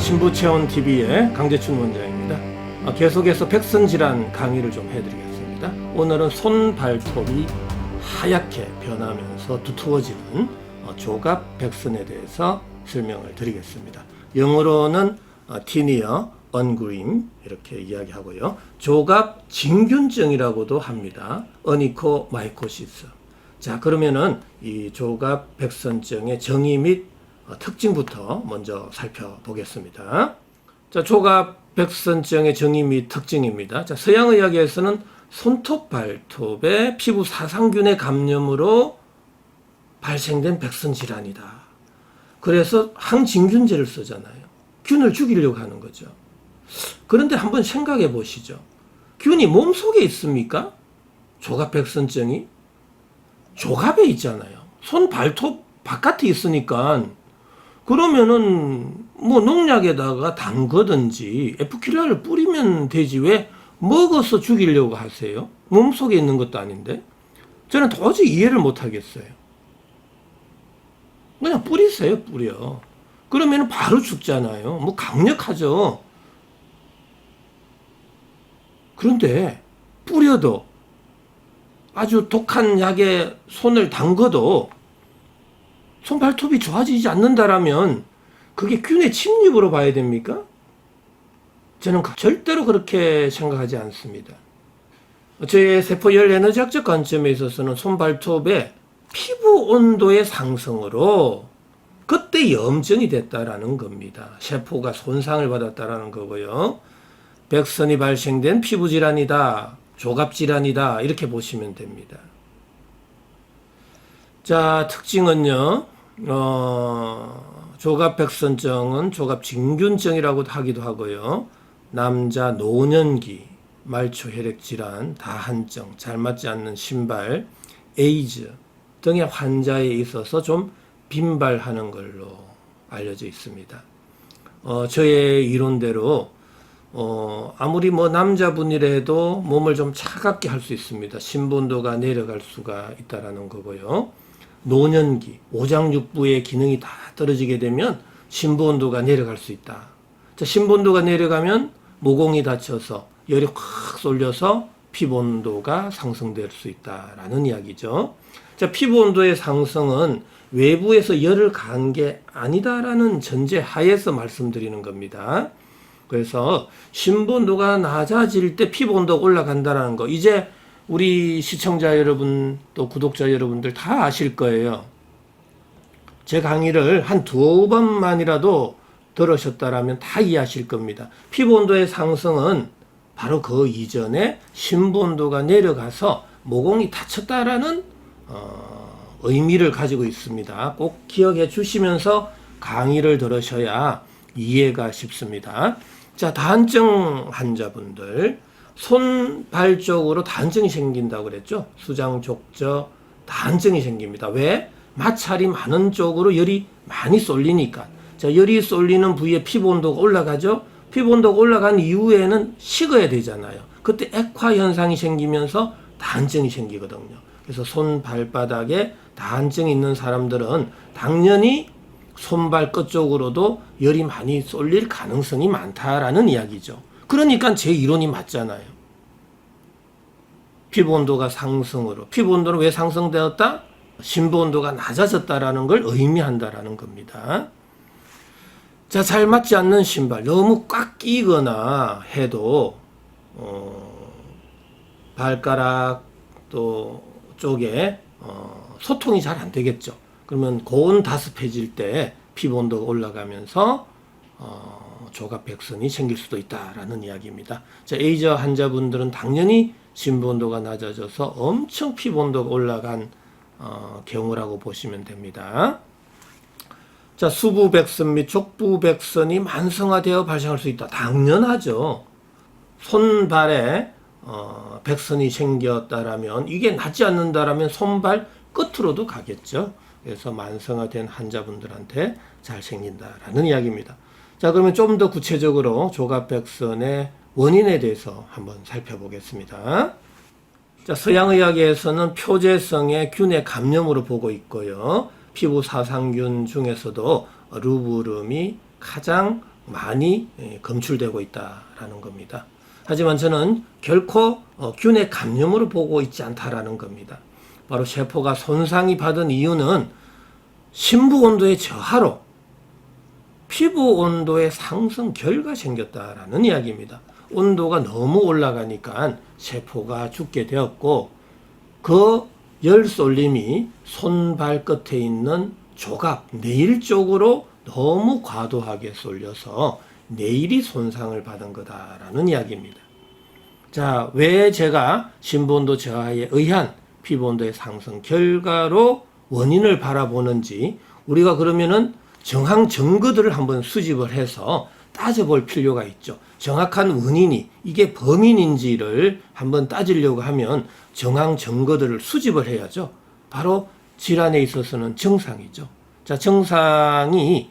신부체온TV의 강재춘 원장입니다. 아, 계속해서 백선질환 강의를 좀 해드리겠습니다. 오늘은 손, 발톱이 하얗게 변하면서 두터워지는 어, 조갑 백선에 대해서 설명을 드리겠습니다. 영어로는 어, 티니어, 언그림 이렇게 이야기하고요. 조갑 진균증이라고도 합니다. 어니코 마이코시스. 자 그러면은 이 조갑 백선증의 정의 및 어, 특징부터 먼저 살펴보겠습니다. 자, 조갑 백선증의 정의 및 특징입니다. 자, 서양의학에서는 손톱, 발톱의 피부 사상균의 감염으로 발생된 백선 질환이다. 그래서 항진균제를 쓰잖아요. 균을 죽이려고 하는 거죠. 그런데 한번 생각해 보시죠. 균이 몸 속에 있습니까? 조갑 백선증이 조갑에 있잖아요. 손 발톱 바깥에 있으니까 그러면은 뭐 농약에다가 담그든지 에프킬라를 뿌리면 되지 왜 먹어서 죽이려고 하세요? 몸속에 있는 것도 아닌데 저는 도저히 이해를 못 하겠어요. 그냥 뿌리세요, 뿌려. 그러면 바로 죽잖아요. 뭐 강력하죠. 그런데 뿌려도 아주 독한 약에 손을 담궈도 손발톱이 좋아지지 않는다라면 그게 균의 침입으로 봐야 됩니까? 저는 그- 절대로 그렇게 생각하지 않습니다. 저의 세포열 에너지학적 관점에 있어서는 손발톱의 피부 온도의 상승으로 그때 염증이 됐다라는 겁니다. 세포가 손상을 받았다라는 거고요. 백선이 발생된 피부 질환이다. 조갑 질환이다. 이렇게 보시면 됩니다. 자, 특징은요. 어, 조갑백선증은 조갑진균증이라고 하기도 하고요. 남자 노년기, 말초 혈액 질환, 다한증, 잘 맞지 않는 신발, 에이즈 등의 환자에 있어서 좀 빈발하는 걸로 알려져 있습니다. 어, 저의 이론대로 어, 아무리 뭐 남자분이라도 몸을 좀 차갑게 할 수 있습니다. 신분도가 내려갈 수가 있다라는 거고요. 노년기, 오장육부의 기능이 다 떨어지게 되면 신부 온도가 내려갈 수 있다. 자, 신부 온도가 내려가면 모공이 닫혀서 열이 확 쏠려서 피부 온도가 상승될 수 있다라는 이야기죠. 자, 피부 온도의 상승은 외부에서 열을 가한 게 아니다라는 전제 하에서 말씀드리는 겁니다. 그래서 신부 온도가 낮아질 때 피부 온도가 올라간다라는 거. 이제 우리 시청자 여러분 또 구독자 여러분들 다 아실 거예요. 제 강의를 한두 번만이라도 들으셨다라면 다 이해하실 겁니다. 피부 온도의 상승은 바로 그 이전에 신부 온도가 내려가서 모공이 닫혔다라는 어, 의미를 가지고 있습니다. 꼭 기억해 주시면서 강의를 들으셔야 이해가 쉽습니다. 자, 다한증 환자분들 손 발 쪽으로 다한증이 생긴다고 그랬죠. 수장 족저 다한증이 생깁니다. 왜? 마찰이 많은 쪽으로 열이 많이 쏠리니까. 자, 열이 쏠리는 부위에 피부 온도가 올라가죠. 피부 온도가 올라간 이후에는 식어야 되잖아요. 그때 액화 현상이 생기면서 다한증이 생기거든요. 그래서 손 발바닥에 다한증이 있는 사람들은 당연히 손발 끝 쪽으로도 열이 많이 쏠릴 가능성이 많다라는 이야기죠. 그러니까 제 이론이 맞잖아요. 피부 온도가 상승으로 피부 온도는 왜 상승되었다? 신부 온도가 낮아졌다라는 걸 의미한다라는 겁니다. 자, 잘 맞지 않는 신발 너무 꽉 끼거나 해도 어, 발가락 또 쪽에 어, 소통이 잘 안 되겠죠. 그러면 고온 다습해질 때 피부 온도가 올라가면서 어, 조갑 백선이 생길 수도 있다라는 이야기입니다. 자, 에이저 환자분들은 당연히 신부 온도가 낮아져서 엄청 피부 온도가 올라간 어, 경우라고 보시면 됩니다. 자, 수부 백선 및 족부 백선이 만성화되어 발생할 수 있다. 당연하죠. 손발에 어, 백선이 생겼다라면 이게 낫지 않는다라면 손발 끝으로도 가겠죠. 그래서 만성화된 환자분들한테 잘 생긴다라는 이야기입니다. 자, 그러면 좀 더 구체적으로 조갑백선의 원인에 대해서 한번 살펴보겠습니다. 자, 서양의학에서는 표재성의 균의 감염으로 보고 있고요. 피부 사상균 중에서도 루브름이 가장 많이 예, 검출되고 있다라는 겁니다. 하지만 저는 결코 어, 균의 감염으로 보고 있지 않다라는 겁니다. 바로 세포가 손상이 받은 이유는 심부 온도의 저하로 피부 온도의 상승 결과 생겼다라는 이야기입니다. 온도가 너무 올라가니까 세포가 죽게 되었고 그 열 쏠림이 손발 끝에 있는 조각, 네일 쪽으로 너무 과도하게 쏠려서 네일이 손상을 받은 거다라는 이야기입니다. 자, 왜 제가 신부온도 저하에 의한 피부온도의 상승 결과로 원인을 바라보는지 우리가 그러면은 정황 증거들을 한번 수집을 해서 따져볼 필요가 있죠. 정확한 원인이 이게 범인인지를 한번 따지려고 하면 정황 증거들을 수집을 해야죠. 바로 질환에 있어서는 정상이죠. 자, 정상이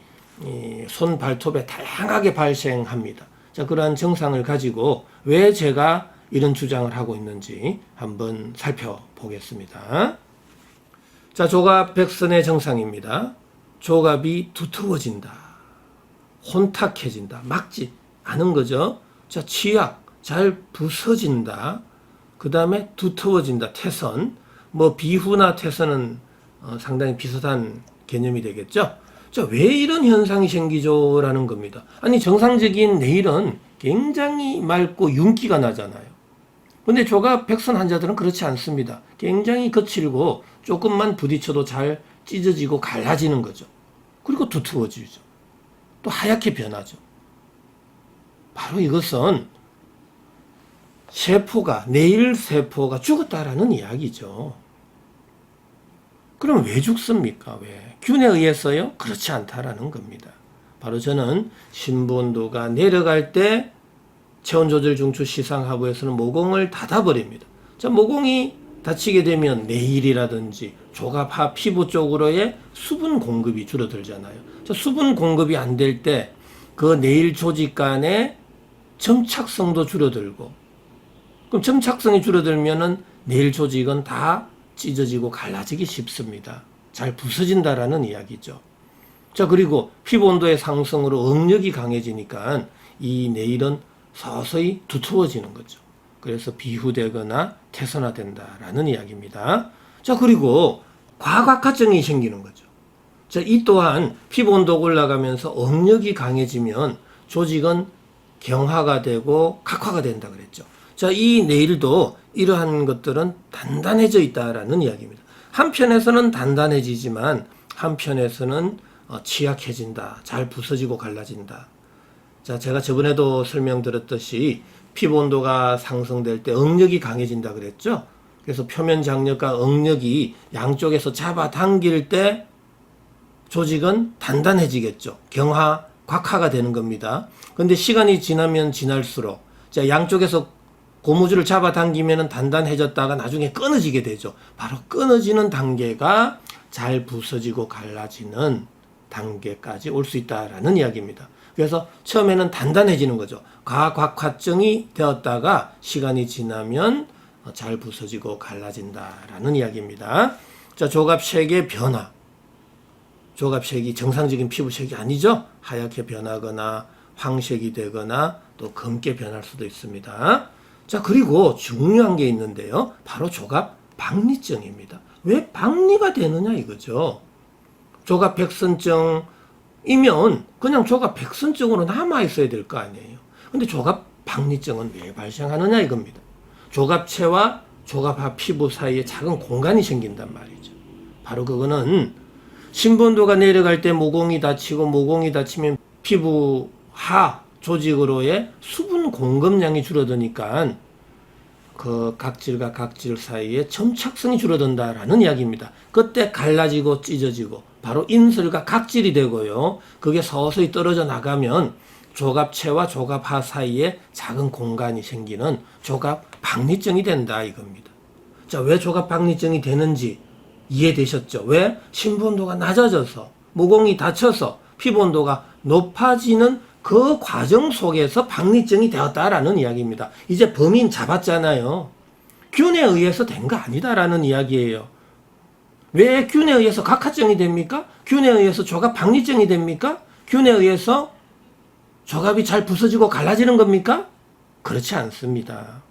이손 발톱에 다양하게 발생합니다. 자, 그러한 정상을 가지고 왜 제가 이런 주장을 하고 있는지 한번 살펴보겠습니다. 자, 조갑 백선의 정상입니다. 조갑이 두터워진다. 혼탁해진다. 막지 않은 거죠. 자, 치약 잘 부서진다. 그 다음에 두터워진다. 태선. 뭐 비후나 태선은 어, 상당히 비슷한 개념이 되겠죠. 자, 왜 이런 현상이 생기죠? 라는 겁니다. 아니, 정상적인 내일은 굉장히 맑고 윤기가 나잖아요. 근데 조갑 백선 환자들은 그렇지 않습니다. 굉장히 거칠고 조금만 부딪혀도 잘 찢어지고 갈라지는 거죠. 그리고 두터워지죠. 또 하얗게 변하죠. 바로 이것은 세포가, 내일 세포가 죽었다라는 이야기죠. 그럼 왜 죽습니까? 왜? 균에 의해서요? 그렇지 않다라는 겁니다. 바로 저는 신부온도가 내려갈 때 체온조절 중추 시상하부에서는 모공을 닫아버립니다. 자, 모공이 닫히게 되면 내일이라든지 조갑 하 피부 쪽으로의 수분 공급이 줄어들잖아요. 자, 수분 공급이 안 될 때 그 내일 조직 간의 점착성도 줄어들고 그럼 점착성이 줄어들면은 내일 조직은 다 찢어지고 갈라지기 쉽습니다. 잘 부서진다라는 이야기죠. 자, 그리고 피부 온도의 상승으로 응력이 강해지니까 이 내일은 서서히 두터워지는 거죠. 그래서 비후되거나 태선화된다라는 이야기입니다. 자, 그리고 과각화증이 생기는 거죠. 자, 이 또한 피부 온도가 올라가면서 응력이 강해지면 조직은 경화가 되고 각화가 된다 그랬죠. 자, 이 내일도 이러한 것들은 단단해져 있다라는 이야기입니다. 한편에서는 단단해지지만 한편에서는 어, 취약해진다. 잘 부서지고 갈라진다. 자, 제가 저번에도 설명드렸듯이 피부 온도가 상승될 때 응력이 강해진다 그랬죠? 그래서 표면 장력과 응력이 양쪽에서 잡아 당길 때 조직은 단단해지겠죠. 경화, 곽화가 되는 겁니다. 근데 시간이 지나면 지날수록 자, 양쪽에서 고무줄을 잡아 당기면 단단해졌다가 나중에 끊어지게 되죠. 바로 끊어지는 단계가 잘 부서지고 갈라지는 단계까지 올 수 있다라는 이야기입니다. 그래서 처음에는 단단해지는 거죠. 과곽화증이 되었다가 시간이 지나면 잘 부서지고 갈라진다라는 이야기입니다. 자, 조갑색의 변화. 조갑색이 정상적인 피부색이 아니죠. 하얗게 변하거나 황색이 되거나 또 검게 변할 수도 있습니다. 자, 그리고 중요한 게 있는데요. 바로 조갑 박리증입니다. 왜 박리가 되느냐 이거죠. 조갑 백선증 이면 그냥 조갑 백선증으로 남아 있어야 될 거 아니에요. 근데 조갑 박리증은 왜 발생하느냐 이겁니다. 조갑체와 조갑하 피부 사이에 작은 공간이 생긴단 말이죠. 바로 그거는 신분도가 내려갈 때 모공이 닫히고 모공이 닫히면 피부 하 조직으로의 수분 공급량이 줄어드니까 그 각질과 각질 사이에 점착성이 줄어든다라는 이야기입니다. 그때 갈라지고 찢어지고 바로 인슬과 각질이 되고요. 그게 서서히 떨어져 나가면 조갑체와 조갑하 사이에 작은 공간이 생기는 조갑 박리증이 된다 이겁니다. 자, 왜 조갑 박리증이 되는지 이해되셨죠? 왜? 신부 온도가 낮아져서 모공이 닫혀서 피부 온도가 높아지는 그 과정 속에서 박리증이 되었다라는 이야기입니다. 이제 범인 잡았잖아요. 균에 의해서 된 거 아니다라는 이야기예요. 왜 균에 의해서 각화증이 됩니까? 균에 의해서 조갑 박리증이 됩니까? 균에 의해서 조갑이 잘 부서지고 갈라지는 겁니까? 그렇지 않습니다.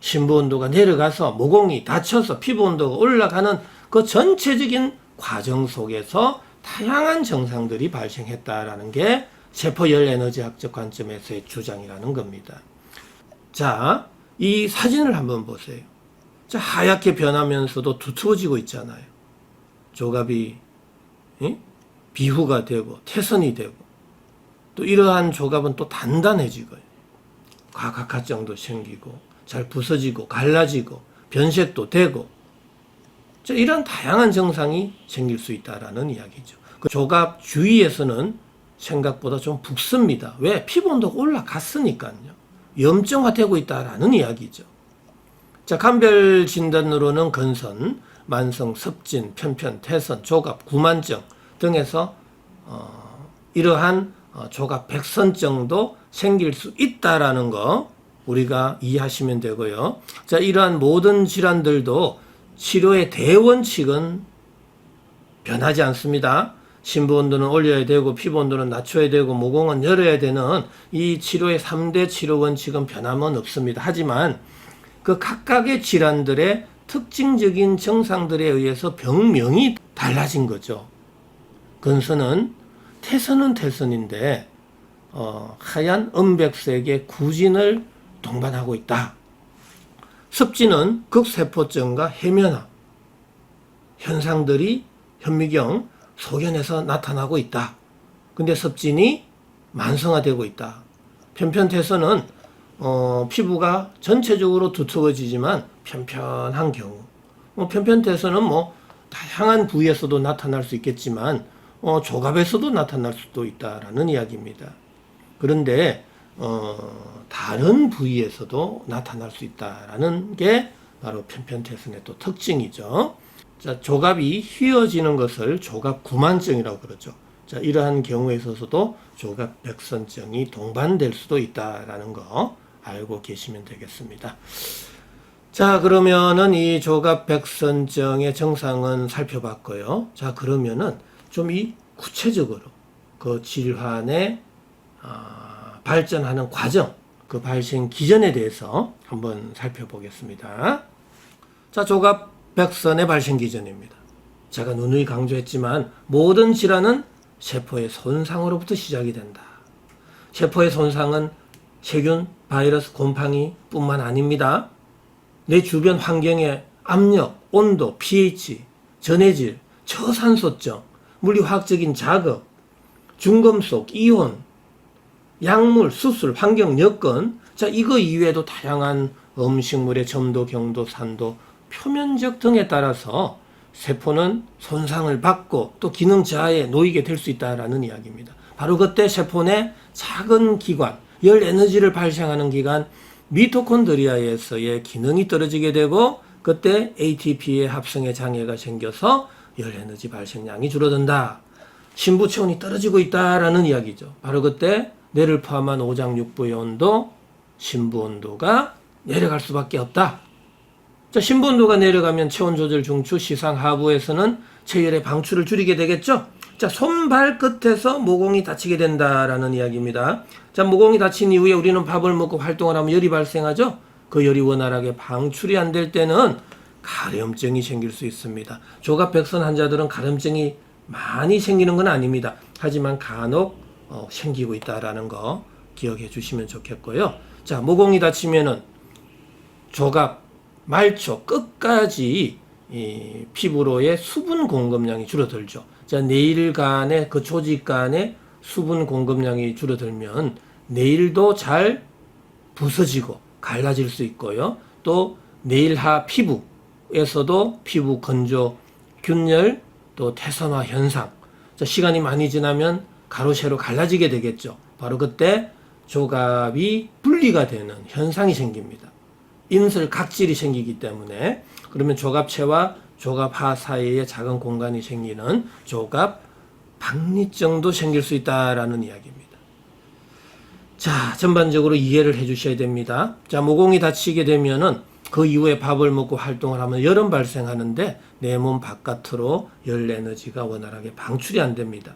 신부 온도가 내려가서 모공이 닫혀서 피부 온도가 올라가는 그 전체적인 과정 속에서 다양한 증상들이 발생했다라는 게 세포열 에너지학적 관점에서의 주장이라는 겁니다. 자, 이 사진을 한번 보세요. 자, 하얗게 변하면서도 두터워지고 있잖아요. 조갑이 예? 비후가 되고 태선이 되고 또 이러한 조갑은 또 단단해지고요. 과각화증도 생기고 잘 부서지고 갈라지고 변색도 되고 자, 이런 다양한 증상이 생길 수 있다라는 이야기죠. 그 조갑 주위에서는 생각보다 좀 붓습니다. 왜? 피부 온도가 올라갔으니까요. 염증화 되고 있다라는 이야기죠. 자, 간별 진단으로는 건선, 만성 섭진, 편편, 태선, 조갑, 구만증 등에서 어, 이러한 어, 조갑 백선증도 생길 수 있다라는 거 우리가 이해하시면 되고요. 자, 이러한 모든 질환들도 치료의 대원칙은 변하지 않습니다. 신부 온도는 올려야 되고 피부 온도는 낮춰야 되고 모공은 열어야 되는 이 치료의 3대 치료 원칙은 변함은 없습니다. 하지만 그 각각의 질환들의 특징적인 증상들에 의해서 병명이 달라진 거죠. 근선은 태선은 태선인데 어, 하얀 은백색의 구진을 동반하고 있다. 습진은 극세포증과 해면화 현상들이 현미경 소견에서 나타나고 있다. 근데 섭진이 만성화되고 있다. 편편태선은 어, 피부가 전체적으로 두터워지지만 편편한 경우. 뭐 편편태선은 뭐 다양한 부위에서도 나타날 수 있겠지만 어, 조갑에서도 나타날 수도 있다라는 이야기입니다. 그런데 어, 다른 부위에서도 나타날 수 있다라는 게 바로 편편태선의 또 특징이죠. 자, 조갑이 휘어지는 것을 조갑 구만증이라고 그러죠. 자, 이러한 경우에 있어서도 조갑 백선증이 동반될 수도 있다라는 거 알고 계시면 되겠습니다. 자, 그러면은 이 조갑 백선증의 증상은 살펴봤고요. 자, 그러면은 좀 이 구체적으로 그 질환의 아, 발전하는 과정, 그 발생 기전에 대해서 한번 살펴보겠습니다. 자, 조갑 백선의 발생 기 전입니다. 제가 누누이 강조했지만 모든 질환은 세포의 손상으로부터 시작이 된다. 세포의 손상은 세균, 바이러스, 곰팡이 뿐만 아닙니다. 내 주변 환경의 압력, 온도, pH, 전해질, 저산소점, 물리화학적인 자극, 중금속, 이온, 약물, 수술, 환경 여건, 자, 이거 이외에도 다양한 음식물의 점도, 경도, 산도, 표면적 등에 따라서 세포는 손상을 받고 또 기능 저하에 놓이게 될 수 있다라는 이야기입니다. 바로 그때 세포 내 작은 기관, 열 에너지를 발생하는 기관 미토콘드리아에서의 기능이 떨어지게 되고 그때 ATP의 합성의 장애가 생겨서 열 에너지 발생량이 줄어든다. 신부 체온이 떨어지고 있다라는 이야기죠. 바로 그때 뇌를 포함한 오장육부의 온도, 신부 온도가 내려갈 수밖에 없다. 자, 신부 온도가 내려가면 체온 조절 중추 시상 하부에서는 체열의 방출을 줄이게 되겠죠. 자, 손발 끝에서 모공이 다치게 된다라는 이야기입니다. 자, 모공이 다친 이후에 우리는 밥을 먹고 활동을 하면 열이 발생하죠. 그 열이 원활하게 방출이 안 될 때는 가려움증이 생길 수 있습니다. 조갑백선 환자들은 가려움증이 많이 생기는 건 아닙니다. 하지만 간혹 어, 생기고 있다라는 거 기억해 주시면 좋겠고요. 자, 모공이 다치면은 조갑, 말초 끝까지 이 피부로의 수분 공급량이 줄어들죠. 자, 내일 간의 그 조직 간의 수분 공급량이 줄어들면 내일도 잘 부서지고 갈라질 수 있고요. 또 내일하 피부에서도 피부 건조, 균열, 또 태선화 현상. 자, 시간이 많이 지나면 가로 세로 갈라지게 되겠죠. 바로 그때 조갑이 분리가 되는 현상이 생깁니다. 인슬 각질이 생기기 때문에 그러면 조갑체와 조갑하 사이에 작은 공간이 생기는 조갑 박리증도 생길 수 있다라는 이야기입니다. 자, 전반적으로 이해를 해 주셔야 됩니다. 자, 모공이 다치게 되면은 그 이후에 밥을 먹고 활동을 하면 열은 발생하는데 내 몸 바깥으로 열 에너지가 원활하게 방출이 안 됩니다.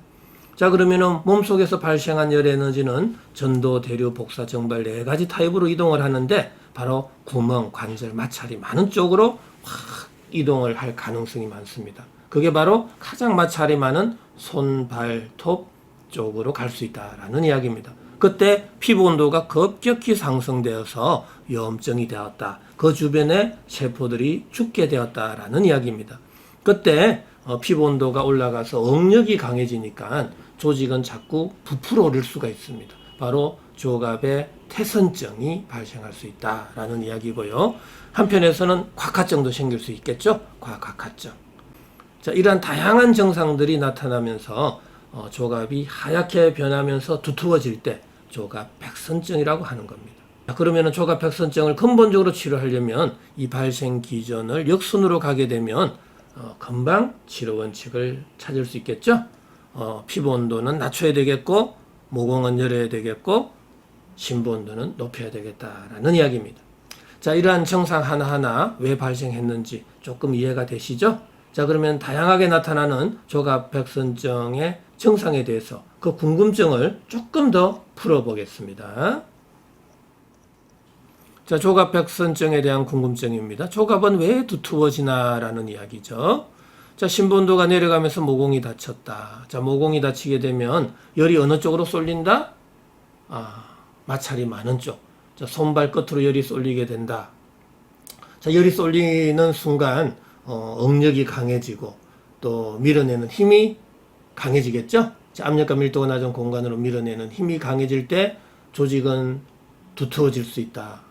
자 그러면은 몸속에서 발생한 열 에너지는 전도, 대류, 복사, 정발 네 가지 타입으로 이동을 하는데 바로 구멍, 관절, 마찰이 많은 쪽으로 확 이동을 할 가능성이 많습니다. 그게 바로 가장 마찰이 많은 손, 발, 톱 쪽으로 갈 수 있다라는 이야기입니다. 그때 피부 온도가 급격히 상승되어서 염증이 되었다. 그 주변에 세포들이 죽게 되었다라는 이야기입니다. 그때 어, 피부 온도가 올라가서 억력이 강해지니까 조직은 자꾸 부풀어 오를 수가 있습니다. 바로 조갑의 태선증이 발생할 수 있다라는 이야기고요. 한편에서는 곽하증도 생길 수 있겠죠. 곽하증. 자, 이러한 다양한 증상들이 나타나면서 어, 조갑이 하얗게 변하면서 두터워질 때 조갑 백선증이라고 하는 겁니다. 자, 그러면은 조갑 백선증을 근본적으로 치료하려면 이 발생 기전을 역순으로 가게 되면 어, 금방 치료 원칙을 찾을 수 있겠죠. 어, 피부 온도는 낮춰야 되겠고 모공은 열어야 되겠고 심부 온도는 높여야 되겠다라는 이야기입니다. 자, 이러한 증상 하나하나 왜 발생했는지 조금 이해가 되시죠? 자, 그러면 다양하게 나타나는 조갑백선증의 증상에 대해서 그 궁금증을 조금 더 풀어보겠습니다. 자, 조갑 백선증에 대한 궁금증입니다. 조갑은 왜 두터워지나라는 이야기죠. 자, 신본도가 내려가면서 모공이 다쳤다. 자, 모공이 다치게 되면 열이 어느 쪽으로 쏠린다? 아, 마찰이 많은 쪽. 자, 손발 끝으로 열이 쏠리게 된다. 자, 열이 쏠리는 순간 어, 억력이 강해지고 또 밀어내는 힘이 강해지겠죠? 자, 압력과 밀도가 낮은 공간으로 밀어내는 힘이 강해질 때 조직은 두터워질 수 있다.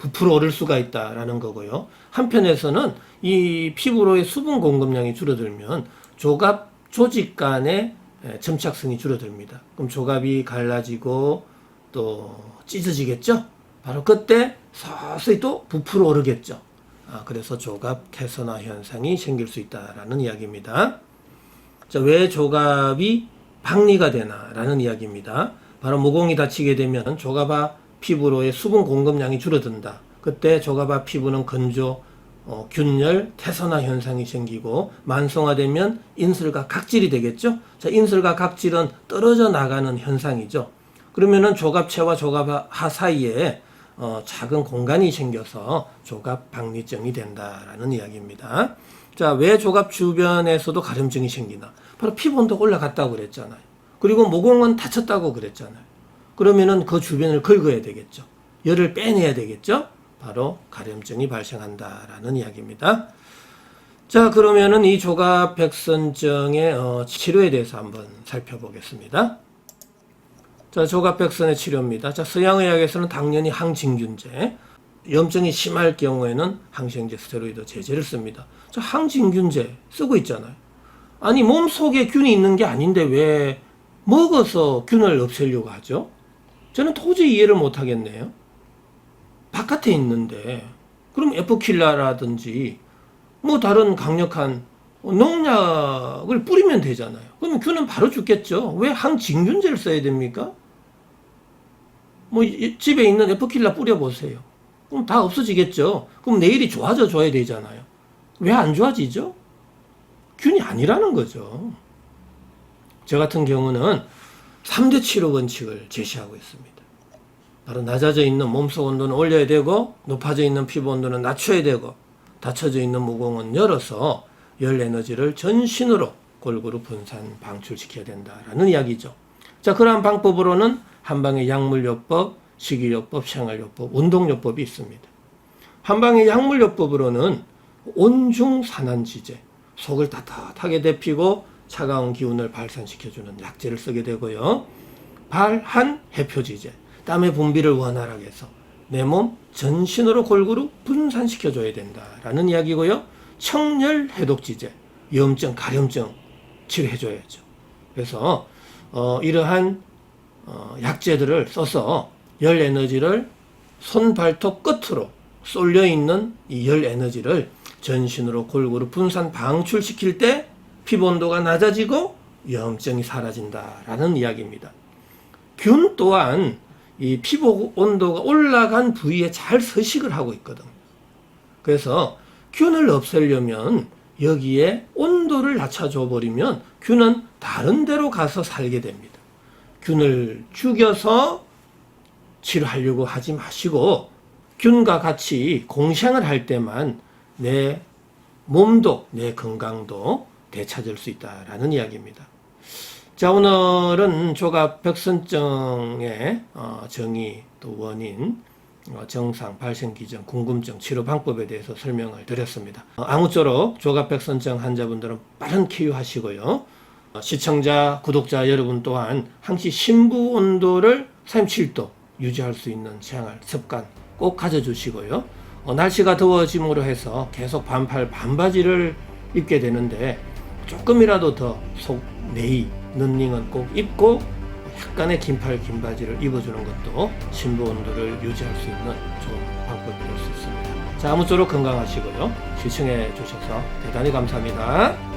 아, 부풀어 오를 수가 있다라는 거고요. 한편에서는 이 피부로의 수분 공급량이 줄어들면 조갑 조직 간의 에, 점착성이 줄어듭니다. 그럼 조갑이 갈라지고 또 찢어지겠죠? 바로 그때 서서히 또 부풀어 오르겠죠. 아, 그래서 조갑 캐선화 현상이 생길 수 있다라는 이야기입니다. 자, 왜 조갑이 박리가 되나라는 이야기입니다. 바로 모공이 다치게 되면 조갑아 피부로의 수분 공급량이 줄어든다. 그때 조갑아 피부는 건조, 어, 균열, 태선화 현상이 생기고 만성화되면 인슬과 각질이 되겠죠. 자, 인슬과 각질은 떨어져 나가는 현상이죠. 그러면은 조갑체와 조갑하 사이에 어, 작은 공간이 생겨서 조갑 박리증이 된다라는 이야기입니다. 자, 왜 조갑 주변에서도 가려움증이 생기나? 바로 피부 온도가 올라갔다고 그랬잖아요. 그리고 모공은 다쳤다고 그랬잖아요. 그러면은 그 주변을 긁어야 되겠죠. 열을 빼내야 되겠죠. 바로 가려움증이 발생한다라는 이야기입니다. 자, 그러면은 이 조갑 백선증의 어, 치료에 대해서 한번 살펴보겠습니다. 자, 조갑백선의 치료입니다. 자, 서양의학에서는 당연히 항진균제, 염증이 심할 경우에는 항생제 스테로이드 제제를 씁니다. 자, 항진균제 쓰고 있잖아요. 아니, 몸 속에 균이 있는 게 아닌데 왜 먹어서 균을 없애려고 하죠? 저는 도저히 이해를 못 하겠네요. 바깥에 있는데, 그럼 에프킬라라든지, 뭐 다른 강력한 농약을 뿌리면 되잖아요. 그러면 균은 바로 죽겠죠. 왜 항진균제를 써야 됩니까? 뭐 이- 집에 있는 에프킬라 뿌려보세요. 그럼 다 없어지겠죠. 그럼 내일이 좋아져 줘야 되잖아요. 왜 안 좋아지죠? 균이 아니라는 거죠. 저 같은 경우는 3대 치료 원칙을 제시하고 있습니다. 바로 낮아져 있는 몸속 온도는 올려야 되고 높아져 있는 피부 온도는 낮춰야 되고 닫혀져 있는 모공은 열어서 열 에너지를 전신으로 골고루 분산 방출시켜야 된다라는 이야기죠. 자, 그러한 방법으로는 한방의 약물요법, 식이요법, 생활요법, 운동요법이 있습니다. 한방의 약물요법으로는 온중산안지제, 속을 따뜻하게 데피고 차가운 기운을 발산시켜주는 약재를 쓰게 되고요. 발한 해표지제, 땀의 분비를 원활하게 해서 내 몸 전신으로 골고루 분산시켜줘야 된다라는 이야기고요. 청열 해독지제, 염증, 가려움증 치료해줘야죠. 그래서 어, 이러한 어, 약재들을 써서 열 에너지를 손 발톱 끝으로 쏠려 있는 이 열 에너지를 전신으로 골고루 분산 방출시킬 때 피부 온도가 낮아지고 염증이 사라진다라는 이야기입니다. 균 또한 이 피부 온도가 올라간 부위에 잘 서식을 하고 있거든. 그래서 균을 없애려면 여기에 온도를 낮춰줘 버리면 균은 다른 데로 가서 살게 됩니다. 균을 죽여서 치료하려고 하지 마시고 균과 같이 공생을 할 때만 내 몸도 내 건강도 되찾을 수 있다라는 이야기입니다. 자 오늘은 조갑 백선증의 어, 정의 또 원인 어, 정상 발생 기전 궁금증 치료 방법에 대해서 설명을 드렸습니다. 어, 아무쪼록 조갑 백선증 환자분들은 빠른 쾌유하시고요. 어, 시청자 구독자 여러분 또한 항시 심부 온도를 37도 유지할 수 있는 생활 습관 꼭 가져주시고요. 어, 날씨가 더워짐으로 해서 계속 반팔 반바지를 입게 되는데 조금이라도 더 속 내이 런닝은 꼭 입고 약간의 긴팔 긴 바지를 입어주는 것도 심부 온도를 유지할 수 있는 좋은 방법이 될 수 있습니다. 자 아무쪼록 건강하시고요. 시청해 주셔서 대단히 감사합니다.